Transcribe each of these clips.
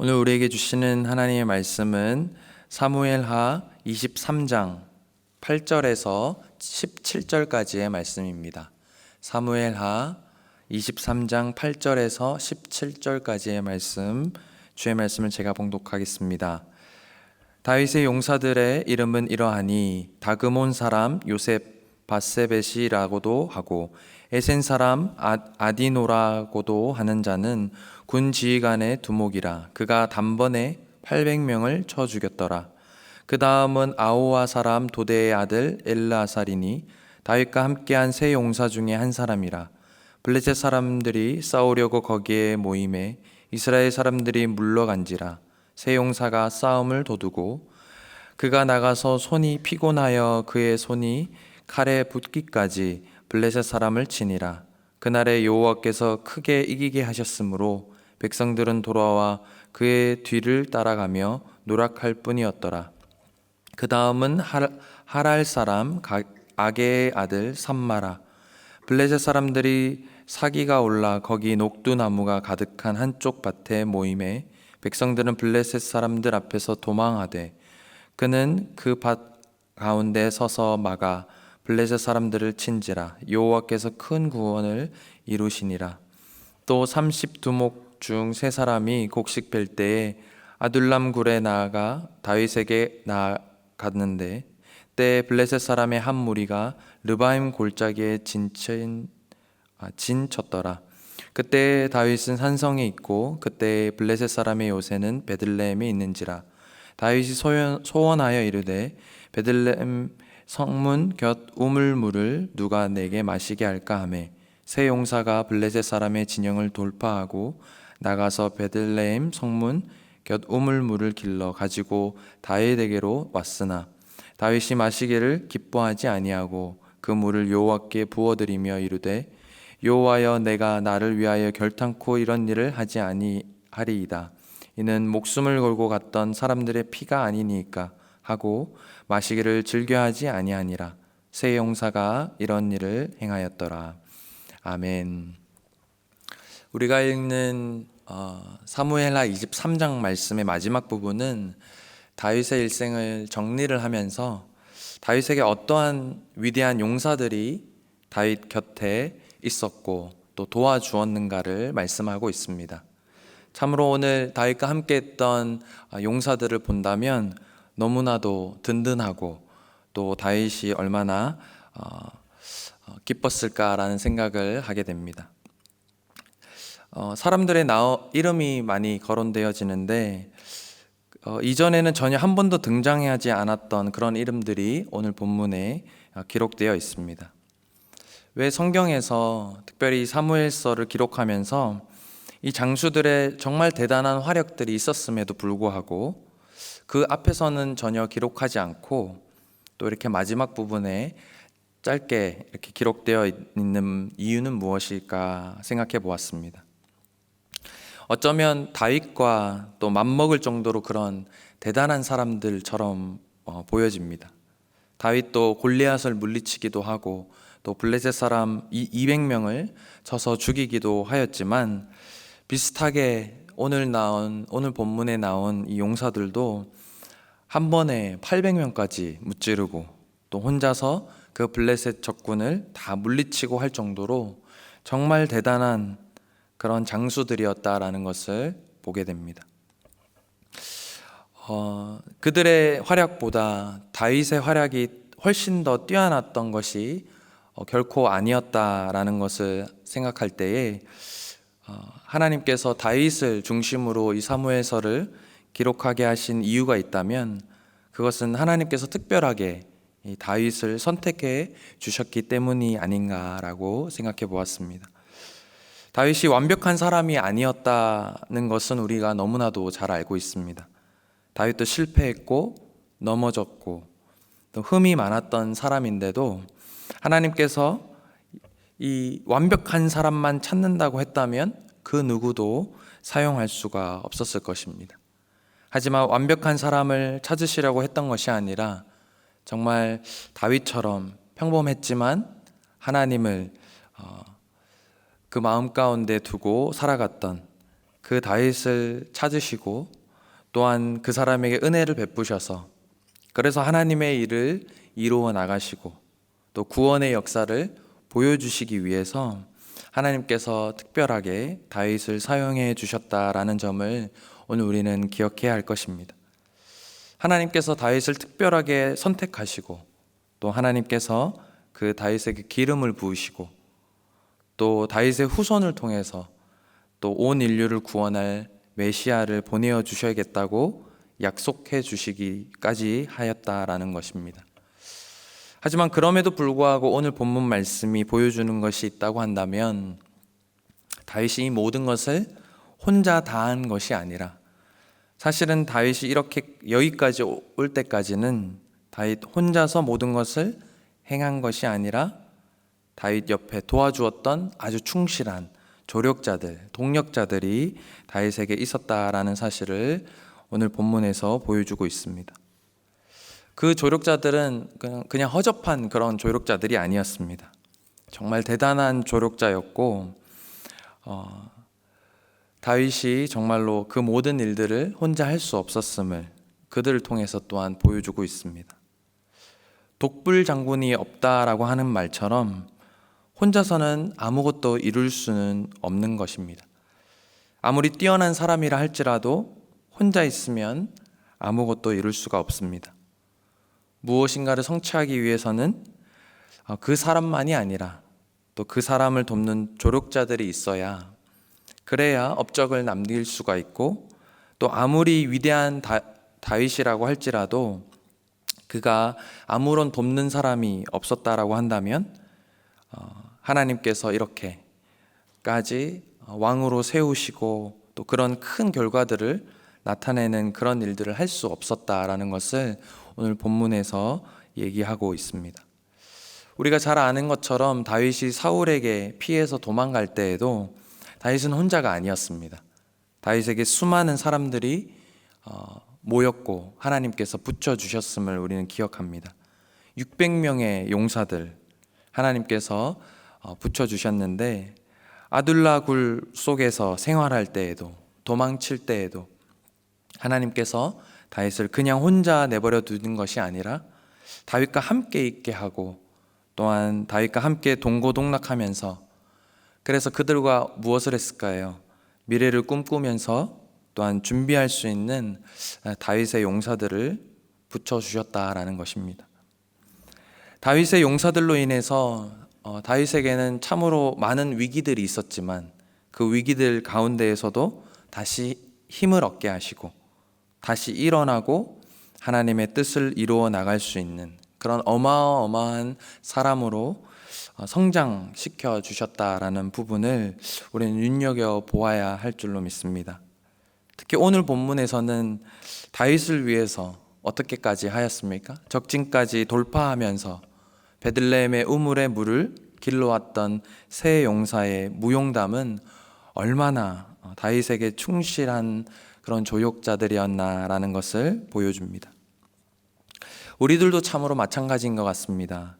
오늘 우리에게 주시는 하나님의 말씀은 사무엘하 23장 8절에서 17절까지의 말씀입니다. 사무엘하 23장 8절에서 17절까지의 말씀, 주의 말씀을 제가 봉독하겠습니다. 다윗의 용사들의 이름은 이러하니 다그몬 사람 요셉 바세벳이라고도 하고 에센 사람 아, 아디노라고도 하는 자는 군 지휘관의 두목이라 그가 단번에 800명을 쳐 죽였더라. 그 다음은 아오와 사람 도대의 아들 엘라사리니 다윗과 함께한 세 용사 중에 한 사람이라. 블레셋 사람들이 싸우려고 거기에 모임에 이스라엘 사람들이 물러간지라. 세 용사가 싸움을 도두고 그가 나가서 손이 피곤하여 그의 손이 칼에 붙기까지 블레셋 사람을 치니라. 그날에 여호와께서 크게 이기게 하셨으므로 백성들은 돌아와 그의 뒤를 따라가며 노락할 뿐이었더라. 그 다음은 하랄 사람 아게의 아들 삼마라. 블레셋 사람들이 사기가 올라 거기 녹두나무가 가득한 한쪽 밭에 모임에 백성들은 블레셋 사람들 앞에서 도망하되 그는 그 밭 가운데 서서 막아 블레셋 사람들을 친지라 여호와께서 큰 구원을 이루시니라. 또 30두목 중 세 사람이 곡식 벨 때에 아둘람 굴에 나아가 다윗에게 나아갔는데 때 블레셋 사람의 한 무리가 르바임 골짜기에 진친 아, 진쳤더라. 그때 다윗은 산성에 있고 그때 블레셋 사람의 요새는 베들레헴에 있는지라. 다윗이 소원, 소원하여 이르되 베들레헴 성문 곁 우물물을 누가 내게 마시게 할까 하매 세 용사가 블레셋 사람의 진영을 돌파하고 나가서 베들레헴 성문 곁 우물물을 길러 가지고 다윗에게로 왔으나 다윗이 마시기를 기뻐하지 아니하고 그 물을 여호와께 부어드리며 이르되 여호와여 내가 나를 위하여 결탄코 이런 일을 하지 아니하리이다. 이는 목숨을 걸고 갔던 사람들의 피가 아니니까 하고 마시기를 즐겨하지 아니하니라. 세 용사가 이런 일을 행하였더라. 아멘. 우리가 읽는 어, 사무엘하 23장 말씀의 마지막 부분은 다윗의 일생을 정리를 하면서 다윗에게 어떠한 위대한 용사들이 다윗 곁에 있었고 또 도와주었는가를 말씀하고 있습니다. 참으로 오늘 다윗과 함께 했던 용사들을 본다면 너무나도 든든하고 또 다윗이 얼마나 어, 어, 기뻤을까라는 생각을 하게 됩니다. 어, 사람들의 나오, 이름이 많이 거론되어지는데 이전에는 전혀 한 번도 등장하지 않았던 그런 이름들이 오늘 본문에 기록되어 있습니다. 왜 성경에서 특별히 사무엘서를 기록하면서 이 장수들의 정말 대단한 화력들이 있었음에도 불구하고 그 앞에서는 전혀 기록하지 않고 또 이렇게 마지막 부분에 짧게 이렇게 기록되어 있는 이유는 무엇일까 생각해 보았습니다. 어쩌면 다윗과 또 맞먹을 정도로 그런 대단한 사람들처럼 어, 보여집니다. 다윗도 골리앗을 물리치기도 하고 또 블레셋 사람 200명을 쳐서 죽이기도 하였지만 비슷하게 오늘 나온 오늘 본문에 나온 이 용사들도 한 번에 800명까지 무찌르고 또 혼자서 그 블레셋 적군을 다 물리치고 할 정도로 정말 대단한 그런 장수들이었다라는 것을 보게 됩니다. 어, 그들의 활약보다 다윗의 활약이 훨씬 더 뛰어났던 것이 어, 결코 아니었다라는 것을 생각할 때에 어, 하나님께서 다윗을 중심으로 이 사무엘서를 기록하게 하신 이유가 있다면 그것은 하나님께서 특별하게 다윗을 선택해 주셨기 때문이 아닌가라고 생각해 보았습니다. 다윗이 완벽한 사람이 아니었다는 것은 우리가 너무나도 잘 알고 있습니다. 다윗도 실패했고 넘어졌고 또 흠이 많았던 사람인데도 하나님께서 이 완벽한 사람만 찾는다고 했다면 그 누구도 사용할 수가 없었을 것입니다. 하지만 완벽한 사람을 찾으시려고 했던 것이 아니라 정말 다윗처럼 평범했지만 하나님을 어, 그 마음 가운데 두고 살아갔던 그 다윗을 찾으시고 또한 그 사람에게 은혜를 베푸셔서 그래서 하나님의 일을 이루어 나가시고 또 구원의 역사를 보여주시기 위해서 하나님께서 특별하게 다윗을 사용해 주셨다라는 점을 오늘 우리는 기억해야 할 것입니다. 하나님께서 다윗을 특별하게 선택하시고 또 하나님께서 그 다윗에게 기름을 부으시고 또 다윗의 후손을 통해서 또 온 인류를 구원할 메시아를 보내어 주셔야겠다고 약속해 주시기까지 하였다라는 것입니다. 하지만 그럼에도 불구하고 오늘 본문 말씀이 보여주는 것이 있다고 한다면 다윗이 이 모든 것을 혼자 다 한 것이 아니라 사실은 다윗이 이렇게 여기까지 올 때까지는 다윗 혼자서 모든 것을 행한 것이 아니라 다윗 옆에 도와주었던 아주 충실한 조력자들, 동력자들이 다윗에게 있었다라는 사실을 오늘 본문에서 보여주고 있습니다. 그 조력자들은 그냥, 그냥 허접한 그런 조력자들이 아니었습니다. 정말 대단한 조력자였고, 어, 다윗이 정말로 그 모든 일들을 혼자 할 수 없었음을 그들을 통해서 또한 보여주고 있습니다. 독불 장군이 없다라고 하는 말처럼 혼자서는 아무것도 이룰 수는 없는 것입니다. 아무리 뛰어난 사람이라 할지라도 혼자 있으면 아무것도 이룰 수가 없습니다. 무엇인가를 성취하기 위해서는 어, 그 사람만이 아니라 또 그 사람을 돕는 조력자들이 있어야 그래야 업적을 남길 수가 있고 또 아무리 위대한 다, 다윗이라고 할지라도 그가 아무런 돕는 사람이 없었다라고 한다면 어, 하나님께서 이렇게까지 왕으로 세우시고 또 그런 큰 결과들을 나타내는 그런 일들을 할 수 없었다라는 것을 오늘 본문에서 얘기하고 있습니다. 우리가 잘 아는 것처럼 다윗이 사울에게 피해서 도망갈 때에도 다윗은 혼자가 아니었습니다. 다윗에게 수많은 사람들이 어, 모였고 하나님께서 붙여 주셨음을 우리는 기억합니다. 600명의 용사들 하나님께서 어, 붙여 주셨는데 아둘라 굴 속에서 생활할 때에도 도망칠 때에도 하나님께서 다윗을 그냥 혼자 내버려 두는 것이 아니라 다윗과 함께 있게 하고 또한 다윗과 함께 동고동락하면서 그래서 그들과 무엇을 했을까요? 미래를 꿈꾸면서 또한 준비할 수 있는 다윗의 용사들을 붙여 주셨다라는 것입니다. 다윗의 용사들로 인해서 어, 다윗에게는 참으로 많은 위기들이 있었지만 그 위기들 가운데에서도 다시 힘을 얻게 하시고 다시 일어나고 하나님의 뜻을 이루어 나갈 수 있는 그런 어마어마한 사람으로 어, 성장시켜 주셨다라는 부분을 우리는 눈여겨 보아야 할 줄로 믿습니다. 특히 오늘 본문에서는 다윗을 위해서 어떻게까지 하였습니까? 적진까지 돌파하면서 베들레헴의 우물의 물을 길러왔던 새 용사의 무용담은 얼마나 어, 다윗에게 충실한 그런 조력자들이었나라는 것을 보여줍니다. 우리들도 참으로 마찬가지인 것 같습니다.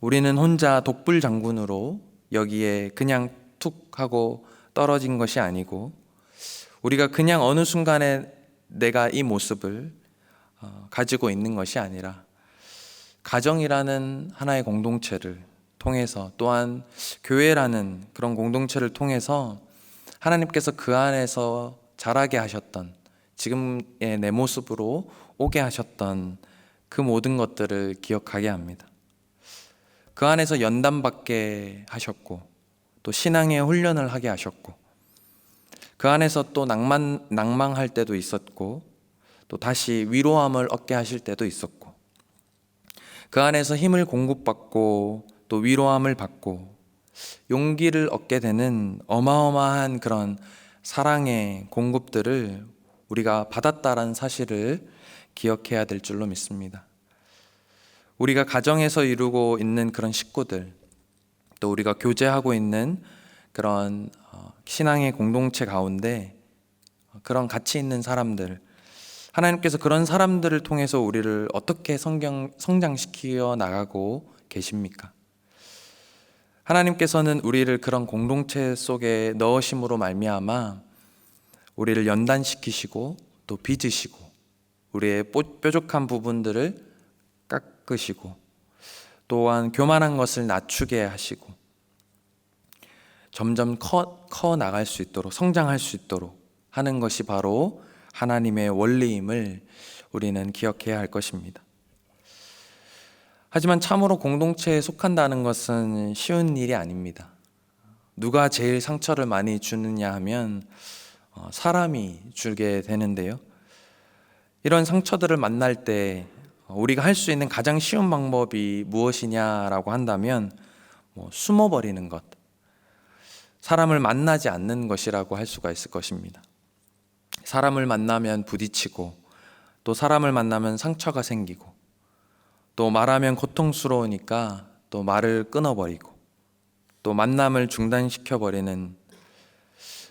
우리는 혼자 독불 장군으로 여기에 그냥 툭 하고 떨어진 것이 아니고 우리가 그냥 어느 순간에 내가 이 모습을 어, 가지고 있는 것이 아니라 가정이라는 하나의 공동체를 통해서 또한 교회라는 그런 공동체를 통해서 하나님께서 그 안에서 자라게 하셨던 지금의 내 모습으로 오게 하셨던 그 모든 것들을 기억하게 합니다. 그 안에서 연단받게 하셨고 또 신앙의 훈련을 하게 하셨고 그 안에서 또 낭만 낭망할 때도 있었고 또 다시 위로함을 얻게 하실 때도 있었고 그 안에서 힘을 공급받고 또 위로함을 받고 용기를 얻게 되는 어마어마한 그런 사랑의 공급들을 우리가 받았다라는 사실을 기억해야 될 줄로 믿습니다. 우리가 가정에서 이루고 있는 그런 식구들, 또 우리가 교제하고 있는 그런 어, 신앙의 공동체 가운데 그런 가치 있는 사람들, 하나님께서 그런 사람들을 통해서 우리를 어떻게 성경, 성장시키어 나가고 계십니까? 하나님께서는 우리를 그런 공동체 속에 넣으심으로 말미암아 우리를 연단시키시고 또 빚으시고 우리의 뽀- 뾰족한 부분들을 깎으시고 또한 교만한 것을 낮추게 하시고 점점 커, 커 나갈 수 있도록 성장할 수 있도록 하는 것이 바로 하나님의 원리임을 우리는 기억해야 할 것입니다. 하지만 참으로 공동체에 속한다는 것은 쉬운 일이 아닙니다. 누가 제일 상처를 많이 주느냐 하면 어, 사람이 주게 되는데요. 이런 상처들을 만날 때 우리가 할 수 있는 가장 쉬운 방법이 무엇이냐라고 한다면 뭐 숨어버리는 것, 사람을 만나지 않는 것이라고 할 수가 있을 것입니다. 사람을 만나면 부딪히고 또 사람을 만나면 상처가 생기고 또 말하면 고통스러우니까 또 말을 끊어버리고 또 만남을 중단시켜버리는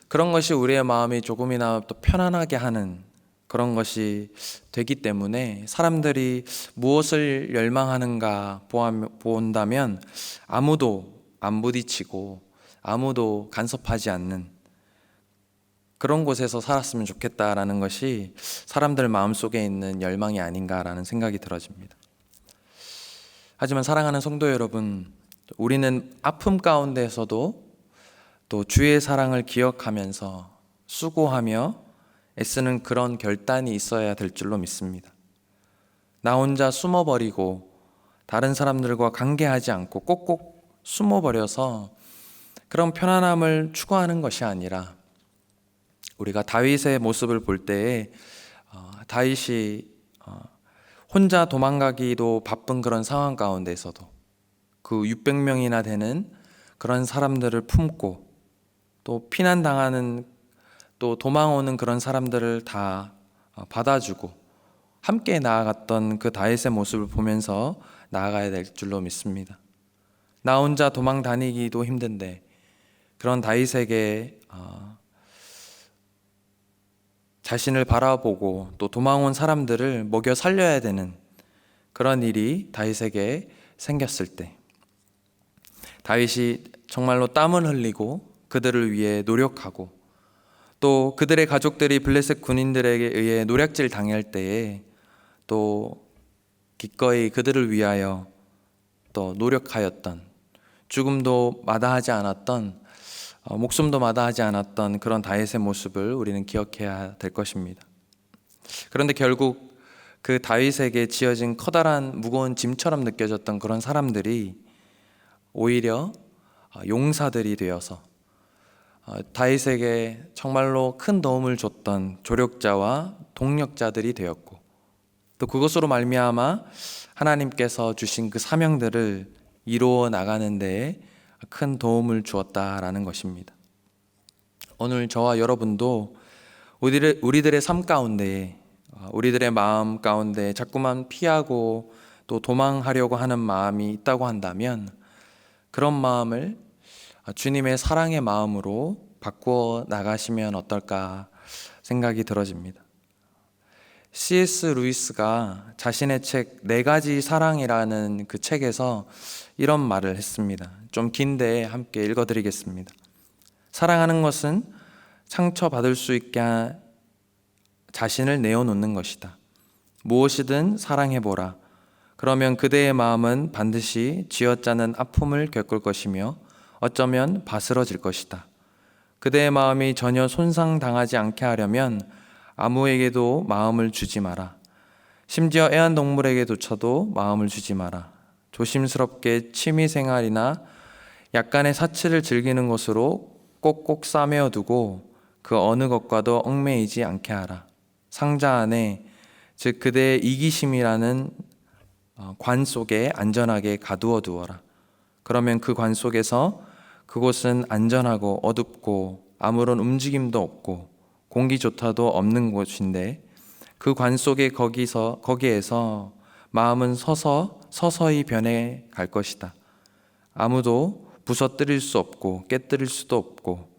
그런 것이 우리의 마음이 조금이나 또 편안하게 하는 그런 것이 되기 때문에 사람들이 무엇을 열망하는가 본다면 아무도 안 부딪히고 아무도 간섭하지 않는 그런 곳에서 살았으면 좋겠다라는 것이 사람들 마음속에 있는 열망이 아닌가라는 생각이 들어집니다. 하지만 사랑하는 성도 여러분, 우리는 아픔 가운데서도 또 주의 사랑을 기억하면서 수고하며 애쓰는 그런 결단이 있어야 될 줄로 믿습니다. 나 혼자 숨어버리고 다른 사람들과 관계하지 않고 꼭꼭 숨어버려서 그런 편안함을 추구하는 것이 아니라 우리가 다윗의 모습을 볼 때에 어, 다윗이 어, 혼자 도망가기도 바쁜 그런 상황 가운데서도 그 600명이나 되는 그런 사람들을 품고 또 피난 당하는 또 도망오는 그런 사람들을 다 어, 받아주고 함께 나아갔던 그 다윗의 모습을 보면서 나아가야 될 줄로 믿습니다. 나 혼자 도망 다니기도 힘든데 그런 다윗에게 어, 자신을 바라보고 또 도망온 사람들을 먹여 살려야 되는 그런 일이 다윗에게 생겼을 때. 다윗이 정말로 땀을 흘리고 그들을 위해 노력하고 또 그들의 가족들이 블레셋 군인들에게 의해 노략질 당할 때에 또 기꺼이 그들을 위하여 또 노력하였던 죽음도 마다하지 않았던 어, 목숨도 마다하지 않았던 그런 다윗의 모습을 우리는 기억해야 될 것입니다. 그런데 결국 그 다윗에게 지어진 커다란 무거운 짐처럼 느껴졌던 그런 사람들이 오히려 어, 용사들이 되어서 어, 다윗에게 정말로 큰 도움을 줬던 조력자와 동력자들이 되었고 또 그것으로 말미암아 하나님께서 주신 그 사명들을 이루어 나가는 데에 큰 도움을 주었다라는 것입니다. 오늘 저와 여러분도 우리들의, 우리들의 삶 가운데 어, 우리들의 마음 가운데 자꾸만 피하고 또 도망하려고 하는 마음이 있다고 한다면 그런 마음을 주님의 사랑의 마음으로 바꾸어 나가시면 어떨까 생각이 들어집니다. C.S. 루이스가 자신의 책 네 가지 사랑이라는 그 책에서 이런 말을 했습니다. 좀 긴데 함께 읽어드리겠습니다. 사랑하는 것은 상처받을 수 있게 하- 자신을 내어놓는 것이다. 무엇이든 사랑해보라. 그러면 그대의 마음은 반드시 쥐어짜는 아픔을 겪을 것이며 어쩌면 바스러질 것이다. 그대의 마음이 전혀 손상당하지 않게 하려면 아무에게도 마음을 주지 마라. 심지어 애완동물에게조차도 마음을 주지 마라. 조심스럽게 취미 생활이나 약간의 사치를 즐기는 것으로 꼭꼭 싸매어 두고 그 어느 것과도 얽매이지 않게 하라. 상자 안에 즉 그대의 이기심이라는 어, 관 속에 안전하게 가두어 두어라. 그러면 그 관 속에서 그곳은 안전하고 어둡고 아무런 움직임도 없고 공기조차도 없는 곳인데 그 관 속에 거기서 거기에서 마음은 서서 서서히 변해 갈 것이다. 아무도 부서뜨릴 수 없고 깨뜨릴 수도 없고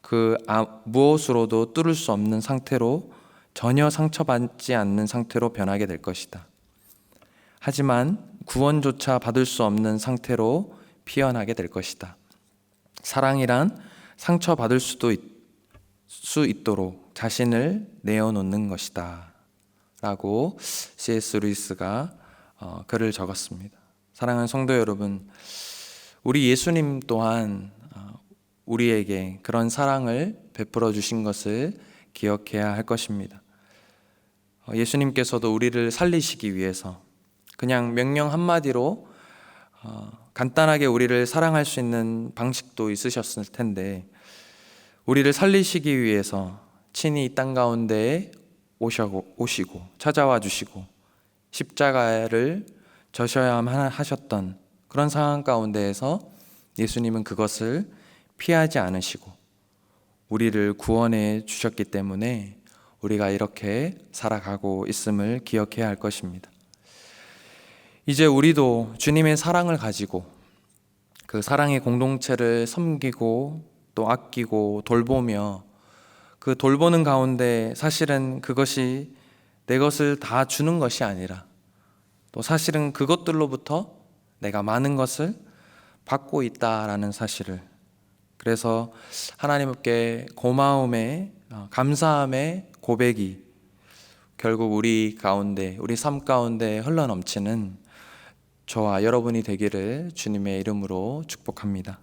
그 아, 무엇으로도 뚫을 수 없는 상태로 전혀 상처받지 않는 상태로 변하게 될 것이다. 하지만 구원조차 받을 수 없는 상태로 피어나게 될 것이다. 사랑이란 상처받을 수도 있, 수 있도록 자신을 내어놓는 것이다. 라고 C.S. 루이스가 어, 글을 적었습니다. 사랑하는 성도 여러분, 우리 예수님 또한 어, 우리에게 그런 사랑을 베풀어 주신 것을 기억해야 할 것입니다. 어, 예수님께서도 우리를 살리시기 위해서 그냥 명령 한마디로 어, 간단하게 우리를 사랑할 수 있는 방식도 있으셨을 텐데 우리를 살리시기 위해서 친히 이 땅 가운데에 오시고 찾아와 주시고 십자가를 져셔야만 하셨던 그런 상황 가운데에서 예수님은 그것을 피하지 않으시고 우리를 구원해 주셨기 때문에 우리가 이렇게 살아가고 있음을 기억해야 할 것입니다. 이제 우리도 주님의 사랑을 가지고 그 사랑의 공동체를 섬기고 또 아끼고 돌보며 그 돌보는 가운데 사실은 그것이 내 것을 다 주는 것이 아니라 또 사실은 그것들로부터 내가 많은 것을 받고 있다라는 사실을 그래서 하나님께 고마움의 어, 감사함의 고백이 결국 우리 가운데 우리 삶 가운데 흘러넘치는 저와 여러분이 되기를 주님의 이름으로 축복합니다.